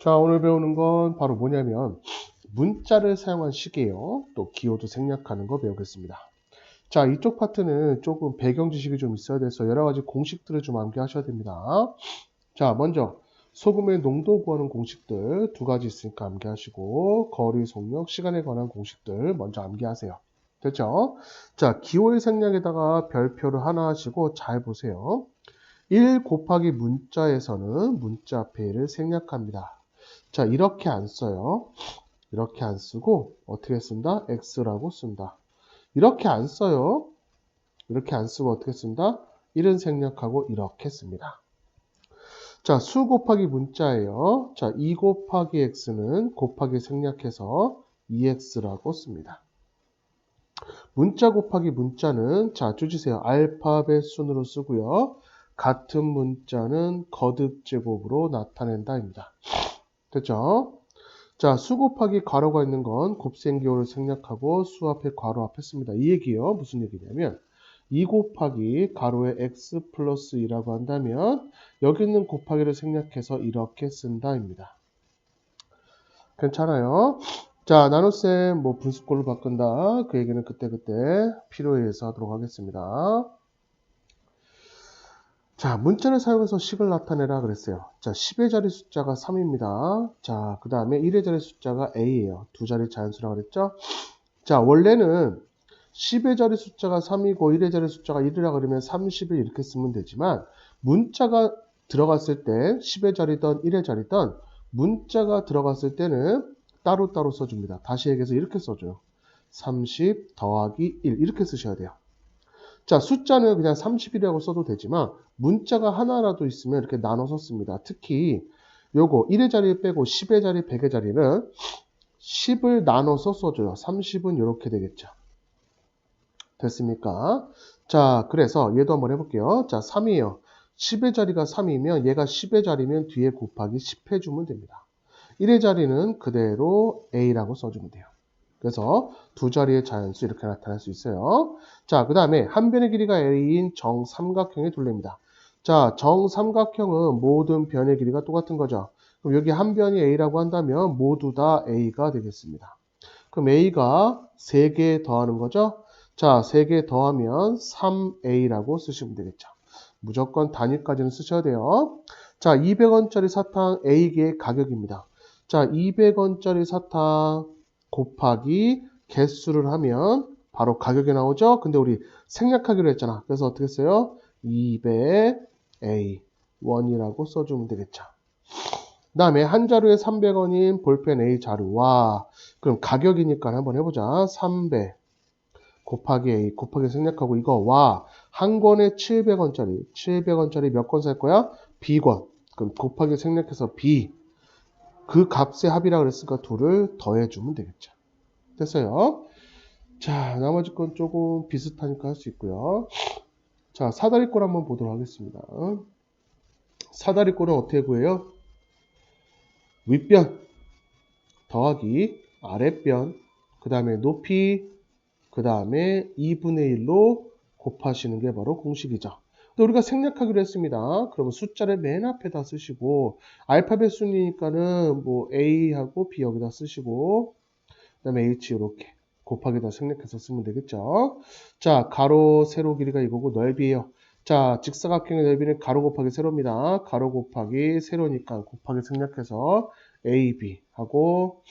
자, 오늘 배우는 건 바로 뭐냐면 문자를 사용한 식이에요. 또 기호도 생략하는 거 배우겠습니다. 자, 이쪽 파트는 조금 배경 지식이 좀 있어야 돼서 여러 가지 공식들을 좀 암기하셔야 됩니다. 자, 먼저 소금의 농도 구하는 공식들 두 가지 있으니까 암기하시고 거리, 속력, 시간에 관한 공식들 먼저 암기하세요. 됐죠? 자, 기호의 생략에다가 별표를 하나 하시고 잘 보세요. 1 곱하기 문자에서는 문자 앞에 를 생략합니다. 자, 이렇게 안 써요. 이렇게 안 쓰고 어떻게 쓴다? x라고 쓴다. 이렇게 안 써요. 이렇게 안 쓰고 어떻게 쓴다? 1은 생략하고 이렇게 씁니다. 자, 수 곱하기 문자예요. 자, 2 곱하기 x는 곱하기 생략해서 2x라고 씁니다. 문자 곱하기 문자는 자, 주주세요. 알파벳 순으로 쓰고요. 같은 문자는 거듭 제곱으로 나타낸다입니다. 됐죠? 자, 수 곱하기 괄호가 있는 건 곱셈 기호를 생략하고 수 앞에 괄호 앞에 씁니다. 이 얘기요. 무슨 얘기냐면 2 곱하기 가로에 x 플러스 2라고 한다면 여기 있는 곱하기를 생략해서 이렇게 쓴다입니다. 괜찮아요? 자, 나눗셈 뭐 분수꼴로 바꾼다. 그 얘기는 그때그때 필요에 의해서 하도록 하겠습니다. 자, 문자를 사용해서 식을 나타내라 그랬어요. 자, 10의 자리 숫자가 3입니다. 자, 그 다음에 1의 자리 숫자가 a예요. 두 자리 자연수라고 그랬죠? 자, 원래는 10의 자리 숫자가 3이고 1의 자리 숫자가 1이라 그러면 30을 이렇게 쓰면 되지만 문자가 들어갔을 때 10의 자리든 1의 자리든 문자가 들어갔을 때는 따로따로 써줍니다. 다시 얘기해서 이렇게 써줘요. 30 더하기 1 이렇게 쓰셔야 돼요. 자, 숫자는 그냥 30이라고 써도 되지만 문자가 하나라도 있으면 이렇게 나눠서 씁니다. 특히 요거 1의 자리 빼고 10의 자리, 100의 자리는 10을 나눠서 써줘요. 30은 이렇게 되겠죠. 됐습니까? 자, 그래서 얘도 한번 해볼게요. 자, 3이에요. 10의 자리가 3이면 얘가 10의 자리면 뒤에 곱하기 10 해주면 됩니다. 1의 자리는 그대로 A라고 써주면 돼요. 그래서 두 자리의 자연수 이렇게 나타날 수 있어요. 자, 그 다음에 한 변의 길이가 A인 정삼각형의 둘레입니다. 자, 정삼각형은 모든 변의 길이가 똑같은 거죠. 그럼 여기 한 변이 A라고 한다면 모두 다 A가 되겠습니다. 그럼 A가 3개 더하는 거죠. 자, 3개 더하면 3A라고 쓰시면 되겠죠. 무조건 단위까지는 쓰셔야 돼요. 자, 200원짜리 사탕 A개의 가격입니다. 자, 200원짜리 사탕 곱하기 개수를 하면 바로 가격이 나오죠? 근데 우리 생략하기로 했잖아. 그래서 어떻게 써요? 200A 원이라고 써주면 되겠죠. 그 다음에 한 자루에 300원인 볼펜 A 자루와 그럼 가격이니까 한번 해보자. 300 곱하기 A 곱하기 생략하고 이거 와 한 권에 700원짜리 700원짜리 몇 권 살 거야? B권 그럼 곱하기 생략해서 B 그 값의 합이라 그랬으니까 둘을 더해주면 되겠죠. 됐어요. 자, 나머지 건 조금 비슷하니까 할 수 있고요. 자, 사다리꼴 한번 보도록 하겠습니다. 사다리꼴은 어떻게 구해요? 윗변 더하기 아랫변 그 다음에 높이 그 다음에 2분의 1로 곱하시는 게 바로 공식이죠. 또 우리가 생략하기로 했습니다. 그러면 숫자를 맨 앞에다 쓰시고 알파벳 순이니까는 뭐 A하고 B 여기다 쓰시고 그 다음에 H 이렇게 곱하기 다 생략해서 쓰면 되겠죠. 자, 가로, 세로 길이가 이거고 넓이에요. 자, 직사각형의 넓이는 가로 곱하기 세로입니다. 가로 곱하기 세로니까 곱하기 생략해서 AB 하고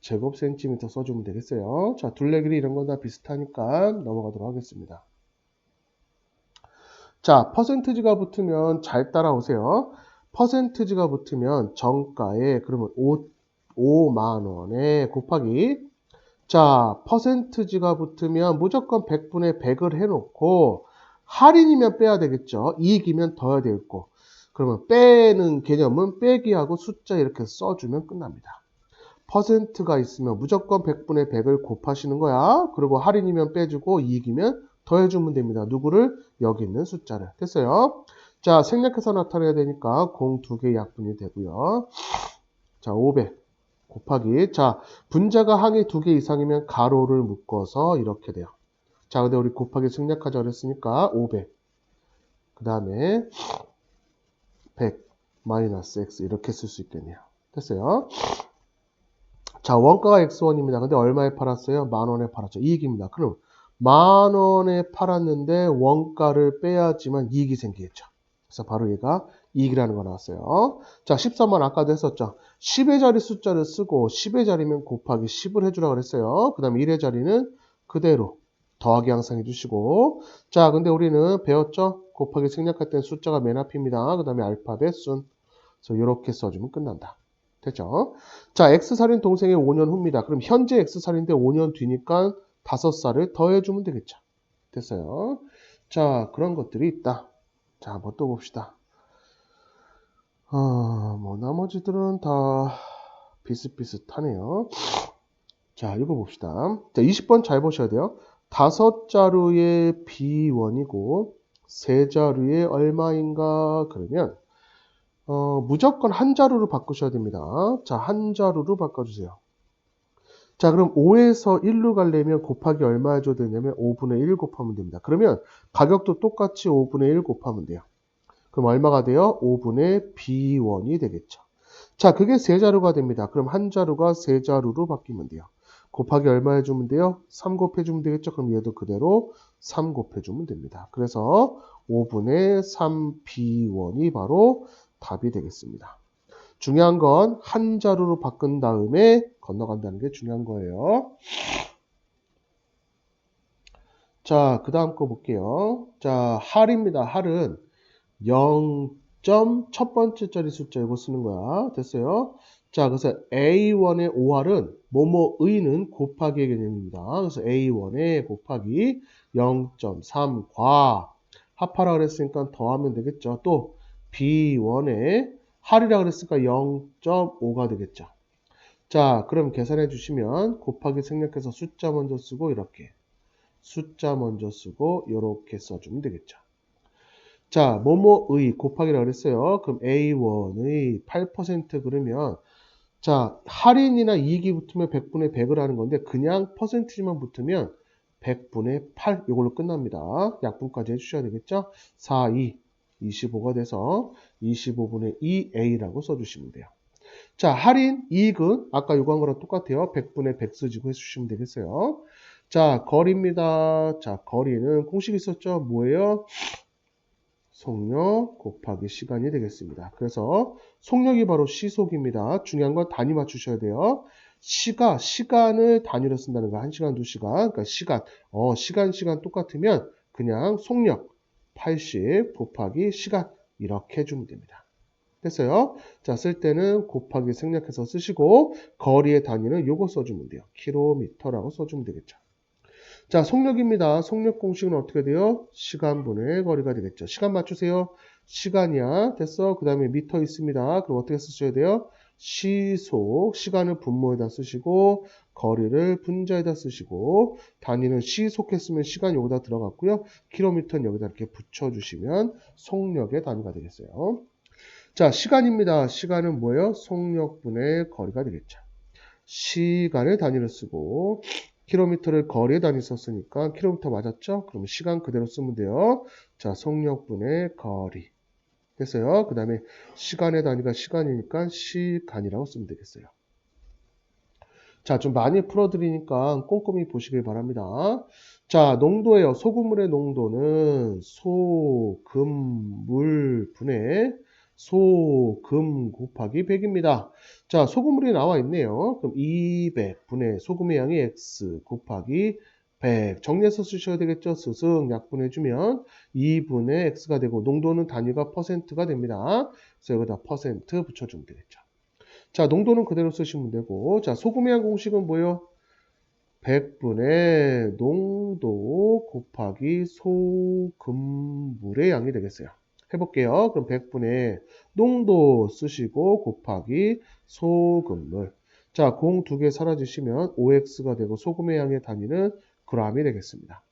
제곱 센티미터 써주면 되겠어요. 자, 둘레 길이 이런 건 다 비슷하니까 넘어가도록 하겠습니다. 자, 퍼센트지가 붙으면 잘 따라오세요. 퍼센트지가 붙으면 정가에 그러면 5, 5만 원에 곱하기 자, 퍼센트지가 붙으면 무조건 100분의 100을 해놓고 할인이면 빼야 되겠죠. 이익이면 더해야 되겠고 그러면 빼는 개념은 빼기하고 숫자 이렇게 써주면 끝납니다. 퍼센트가 있으면 무조건 100분의 100을 곱하시는 거야. 그리고 할인이면 빼주고 이익이면 더해주면 됩니다. 누구를? 여기 있는 숫자를. 됐어요? 자, 생략해서 나타내야 되니까 공두개 약분이 되고요. 자, 500 곱하기 자, 분자가 항이 두 개 이상이면 가로를 묶어서 이렇게 돼요. 자, 근데 우리 곱하기 생략하자 그랬으니까 500. 그 다음에 100 마이너스 x 이렇게 쓸 수 있겠네요. 됐어요. 자, 원가가 X1입니다. 근데 얼마에 팔았어요? 만 원에 팔았죠. 이익입니다. 그럼 만 원에 팔았는데 원가를 빼야지만 이익이 생기겠죠. 그래서 바로 얘가 이익이라는 거 나왔어요. 자, 13번 아까도 했었죠. 10의 자리 숫자를 쓰고 10의 자리면 곱하기 10을 해주라고 그랬어요. 그 다음에 1의 자리는 그대로 더하기 항상 해주시고 자, 근데 우리는 배웠죠? 곱하기 생략할 때는 숫자가 맨 앞입니다. 그 다음에 알파벳 순. 그래서 이렇게 써주면 끝난다. 됐죠? 자, X살인 동생의 5년 후입니다. 그럼 현재 X살인데 5년 뒤니까 5살을 더해주면 되겠죠. 됐어요. 자, 그런 것들이 있다. 자, 뭐 또 봅시다. 어, 뭐 나머지들은 다 비슷비슷하네요. 자, 이거 봅시다. 자, 20번 잘 보셔야 돼요. 다섯 자루의 B1이고 세 자루의 얼마인가 그러면 어, 무조건 한 자루로 바꾸셔야 됩니다. 자, 한 자루로 바꿔주세요. 자, 그럼 5에서 1로 가려면 곱하기 얼마 해줘야 되냐면 5분의 1 곱하면 됩니다. 그러면 가격도 똑같이 5분의 1 곱하면 돼요. 그럼 얼마가 돼요? 5분의 B1이 되겠죠. 자, 그게 세 자루가 됩니다. 그럼 한 자루가 세 자루로 바뀌면 돼요. 곱하기 얼마 해주면 돼요? 3 곱해주면 되겠죠? 그럼 얘도 그대로 3 곱해주면 됩니다. 그래서 5분의 3B1이 바로 답이 되겠습니다. 중요한 건 한 자루로 바꾼 다음에 건너간다는 게 중요한 거예요. 자, 그 다음 거 볼게요. 자, 할입니다. 할은 0. 첫 번째 자리 숫자 이거 쓰는 거야. 됐어요? 자, 그래서 A1의 5할은 뭐뭐의는 곱하기의 개념입니다. 그래서 A1의 곱하기 0.3과 합하라 그랬으니까 더하면 되겠죠. 또 B1의 할이라 그랬으니까 0.5가 되겠죠. 자, 그럼 계산해 주시면 곱하기 생략해서 숫자 먼저 쓰고 이렇게 숫자 먼저 쓰고 이렇게 써주면 되겠죠. 자, 뭐뭐의 곱하기라 그랬어요. 그럼 A1의 8% 그러면 자, 할인이나 이익이 붙으면 100분의 100을 하는 건데 그냥 퍼센티지만 붙으면 100분의 8 이걸로 끝납니다. 약분까지 해주셔야 되겠죠? 4, 2, 25가 돼서 25분의 2A라고 써주시면 돼요. 자, 할인, 이익은 아까 요구한 거랑 똑같아요. 100분의 100 쓰지고 해주시면 되겠어요. 자, 거리입니다. 자, 거리는 공식 있었죠? 뭐예요? 속력 곱하기 시간이 되겠습니다. 그래서 속력이 바로 시속입니다. 중요한 건 단위 맞추셔야 돼요. 시가 시간을 단위로 쓴다는 거. 1시간, 2시간. 그러니까 시간. 어, 시간 시간 똑같으면 그냥 속력 80 곱하기 시간 이렇게 해주면 됩니다. 됐어요? 자, 쓸 때는 곱하기 생략해서 쓰시고 거리의 단위는 요거 써주면 돼요. 킬로미터라고 써주면 되겠죠. 자, 속력입니다. 속력 공식은 어떻게 돼요? 시간분의 거리가 되겠죠. 시간 맞추세요. 시간이야. 됐어. 그 다음에 미터 있습니다. 그럼 어떻게 쓰셔야 돼요? 시속, 시간을 분모에다 쓰시고 거리를 분자에다 쓰시고 단위는 시속 했으면 시간 여기다 들어갔고요. 킬로미터는 여기다 이렇게 붙여주시면 속력의 단위가 되겠어요. 자, 시간입니다. 시간은 뭐예요? 속력분의 거리가 되겠죠. 시간을 단위로 쓰고 킬로미터를 거리에 단위 썼으니까 킬로미터 맞았죠? 그럼 시간 그대로 쓰면 돼요. 자, 속력분의 거리. 됐어요. 그 다음에 시간의 단위가 시간이니까 시간이라고 쓰면 되겠어요. 자, 좀 많이 풀어드리니까 꼼꼼히 보시길 바랍니다. 자, 농도예요. 소금물의 농도는 소금물 분의 소금 곱하기 100입니다. 자, 소금물이 나와 있네요. 그럼 200분의 소금의 양이 x 곱하기 100. 정리해서 쓰셔야 되겠죠? 스승 약분해주면 2분의 x가 되고 농도는 단위가 퍼센트가 됩니다. 그래서 여기다 퍼센트 붙여주면 되겠죠. 자, 농도는 그대로 쓰시면 되고 자, 소금의 양 공식은 뭐예요? 100분의 농도 곱하기 소금물의 양이 되겠어요. 해볼게요. 그럼 100분의 농도 쓰시고 곱하기 소금물. 자, 공 두 개 사라지시면 OX가 되고 소금의 양의 단위는 g이 되겠습니다.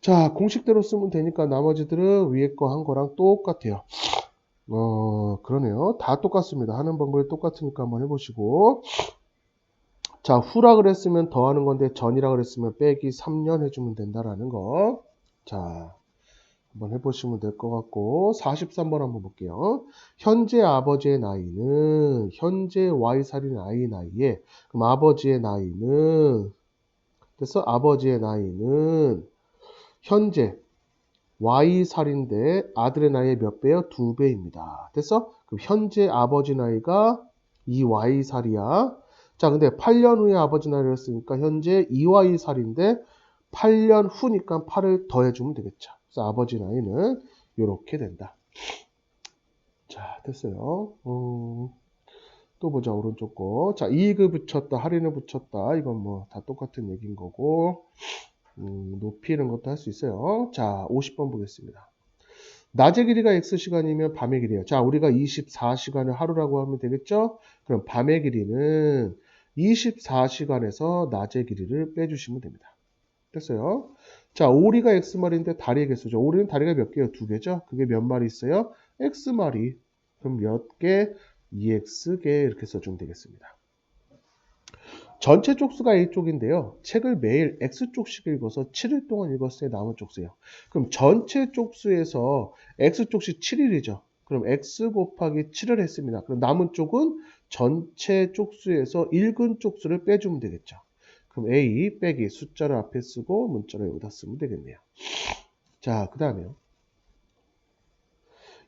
자, 공식대로 쓰면 되니까 나머지들은 위에 거 한 거랑 똑같아요. 어, 그러네요. 다 똑같습니다. 하는 방법이 똑같으니까 한번 해보시고. 자, 후라 그랬으면 더하는 건데 전이라 그랬으면 빼기 3년 해주면 된다라는 거. 자, 한번 해보시면 될 것 같고 43번 한번 볼게요. 현재 아버지의 나이는 현재 Y살인 아이 나이에 그럼 아버지의 나이는 그래서 아버지의 나이는 현재 Y살인데 아들의 나이의 몇 배요? 두 배입니다. 됐어? 그럼 현재 아버지 나이가 2Y살이야. 자, 근데 8년 후에 아버지 나이를 했으니까 현재 2Y살인데 8년 후니까 8을 더해주면 되겠죠. 그래서 아버지 나이는 이렇게 된다. 자, 됐어요. 음, 또 보자, 오른쪽 거. 자, 이익을 붙였다, 할인을 붙였다. 이건 뭐 다 똑같은 얘기인 거고. 음, 높이 이런 것도 할 수 있어요. 자, 50번 보겠습니다. 낮의 길이가 X시간이면 밤의 길이에요. 자, 우리가 24시간을 하루라고 하면 되겠죠? 그럼 밤의 길이는 24시간에서 낮의 길이를 빼주시면 됩니다. 됐어요? 자, 오리가 X마리인데 다리의 개수죠. 오리는 다리가 몇 개요? 두 개죠? 그게 몇 마리 있어요? X마리. 그럼 몇 개? 2X개 이렇게 써주면 되겠습니다. 전체 쪽수가 A쪽인데요. 책을 매일 X쪽씩 읽어서 7일 동안 읽었을 때 남은 쪽수예요. 그럼 전체 쪽수에서 X쪽씩 7일이죠. 그럼 X 곱하기 7을 했습니다. 그럼 남은 쪽은 전체 쪽수에서 읽은 쪽수를 빼주면 되겠죠. 그럼 A 빼기 숫자를 앞에 쓰고 문자를 여기다 쓰면 되겠네요. 자, 그 다음에요.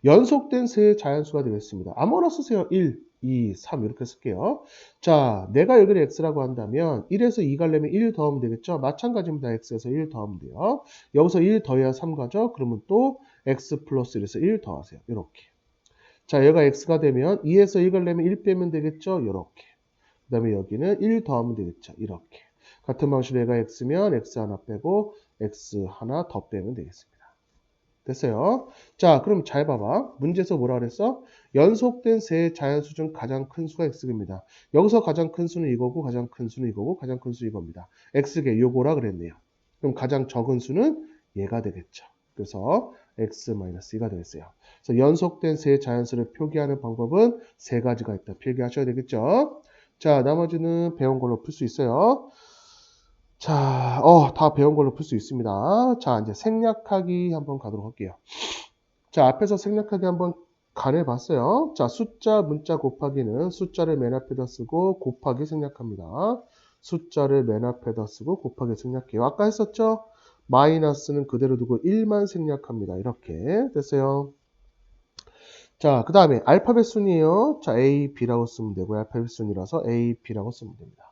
연속된 세 자연수가 되겠습니다. 아무거나 쓰세요. 1, 2, 3 이렇게 쓸게요. 자, 내가 여기를 x라고 한다면 1에서 2 가려면 1 더하면 되겠죠? 마찬가지입니다. x에서 1 더하면 돼요. 여기서 1 더해야 3 가죠? 그러면 또 x 플러스 1에서 1 더하세요. 이렇게. 자, 얘가 x가 되면 2에서 1 가려면 1 빼면 되겠죠? 이렇게. 그 다음에 여기는 1 더하면 되겠죠? 이렇게. 같은 방식으로 얘가 x면 x 하나 빼고 x 하나 더 빼면 되겠습니다. 됐어요. 자, 그럼 잘 봐봐. 문제에서 뭐라 그랬어? 연속된 세 자연수 중 가장 큰 수가 x입니다. 여기서 가장 큰 수는 이거고, 가장 큰 수는 이거고, 가장 큰 수 이겁니다. x개 요거라 그랬네요. 그럼 가장 적은 수는 얘가 되겠죠. 그래서 x-2가 되겠어요. 그래서 연속된 세 자연수를 표기하는 방법은 세 가지가 있다. 필기하셔야 되겠죠. 자, 나머지는 배운 걸로 풀 수 있어요. 자, 어, 다 배운 걸로 풀 수 있습니다. 자, 이제 생략하기 한번 가도록 할게요. 자, 앞에서 생략하기 한번 간해 봤어요. 자, 숫자, 문자 곱하기는 숫자를 맨 앞에다 쓰고 곱하기 생략합니다. 숫자를 맨 앞에다 쓰고 곱하기 생략해요. 아까 했었죠? 마이너스는 그대로 두고 1만 생략합니다. 이렇게 됐어요. 자, 그 다음에 알파벳 순이에요. 자, A, B라고 쓰면 되고 알파벳 순이라서 A, B라고 쓰면 됩니다.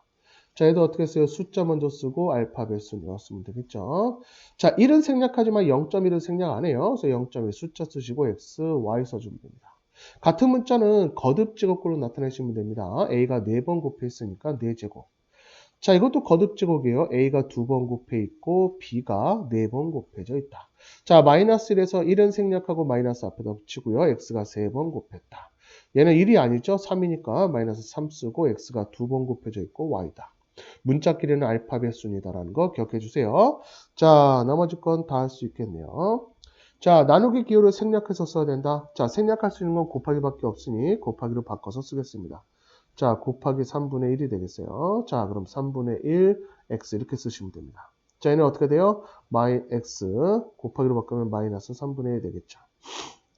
자, 얘도 어떻게 써요? 숫자 먼저 쓰고 알파벳 순으로 쓰면 되겠죠. 자, 1은 생략하지만 0.1은 생략 안 해요. 그래서 0.1 숫자 쓰시고 x, y 써주면 됩니다. 같은 문자는 거듭 제곱꼴로 나타내시면 됩니다. a가 4번 곱해 있으니까 4제곱. 자, 이것도 거듭 제곱이에요. a가 2번 곱해 있고 b가 4번 곱해져 있다. 자, 마이너스 1에서 1은 생략하고 마이너스 앞에다 붙이고요. x가 3번 곱했다. 얘는 1이 아니죠. 3이니까 마이너스 3 쓰고 x가 2번 곱해져 있고 y다. 문자끼리는 알파벳 순이다라는 거 기억해 주세요. 자, 나머지 건 다 할 수 있겠네요. 자, 나누기 기호를 생략해서 써야 된다. 자, 생략할 수 있는 건 곱하기밖에 없으니 곱하기로 바꿔서 쓰겠습니다. 자, 곱하기 3분의 1이 되겠어요. 자, 그럼 3분의 1 x 이렇게 쓰시면 됩니다. 자, 얘는 어떻게 돼요? 마이 x 곱하기로 바꾸면 마이너스 3분의 1 되겠죠.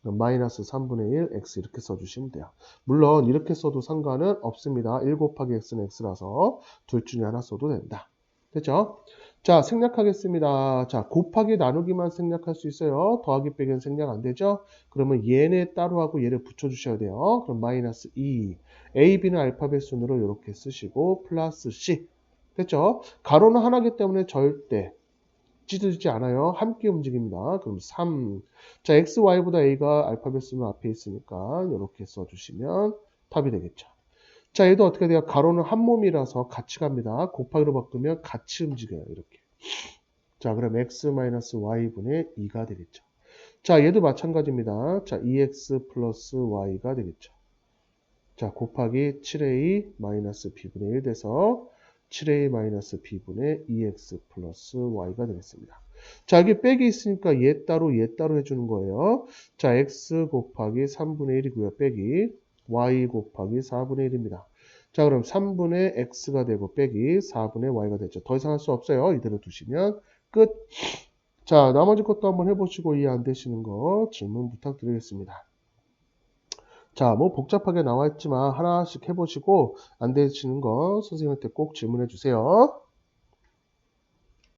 마이너스 3분의 1 x 이렇게 써주시면 돼요. 물론 이렇게 써도 상관은 없습니다. 1 곱하기 x는 x라서 둘 중에 하나 써도 된다. 됐죠? 자, 생략하겠습니다. 자, 곱하기 나누기만 생략할 수 있어요. 더하기 빼기는 생략 안 되죠? 그러면 얘네 따로 하고 얘를 붙여주셔야 돼요. 그럼 마이너스 2. a, b는 알파벳 순으로 이렇게 쓰시고 플러스 c. 됐죠? 가로는 하나기 때문에 절대 찢어지지 않아요. 함께 움직입니다. 그럼 3. 자, x, y보다 a가 알파벳 수는 앞에 있으니까 이렇게 써주시면 답이 되겠죠. 자, 얘도 어떻게 돼요? 가로는 한 몸이라서 같이 갑니다. 곱하기로 바꾸면 같이 움직여요. 이렇게. 자, 그럼 x-y분의 2가 되겠죠. 자, 얘도 마찬가지입니다. 자, 2x 플러스 y가 되겠죠. 자, 곱하기 7a-b분의 1 돼서 7a-b분의 2x 플러스 y가 되겠습니다. 자, 여기 빼기 있으니까 얘 따로 얘 따로 해주는 거예요. 자, x 곱하기 3분의 1이고요. 빼기 y 곱하기 4분의 1입니다. 자, 그럼 3분의 x가 되고 빼기 4분의 y가 되죠. 더 이상 할 수 없어요. 이대로 두시면 끝. 자, 나머지 것도 한번 해보시고 이해 안 되시는 거 질문 부탁드리겠습니다. 자, 뭐 복잡하게 나와 있지만 하나씩 해보시고 안 되시는 거 선생님한테 꼭 질문해 주세요.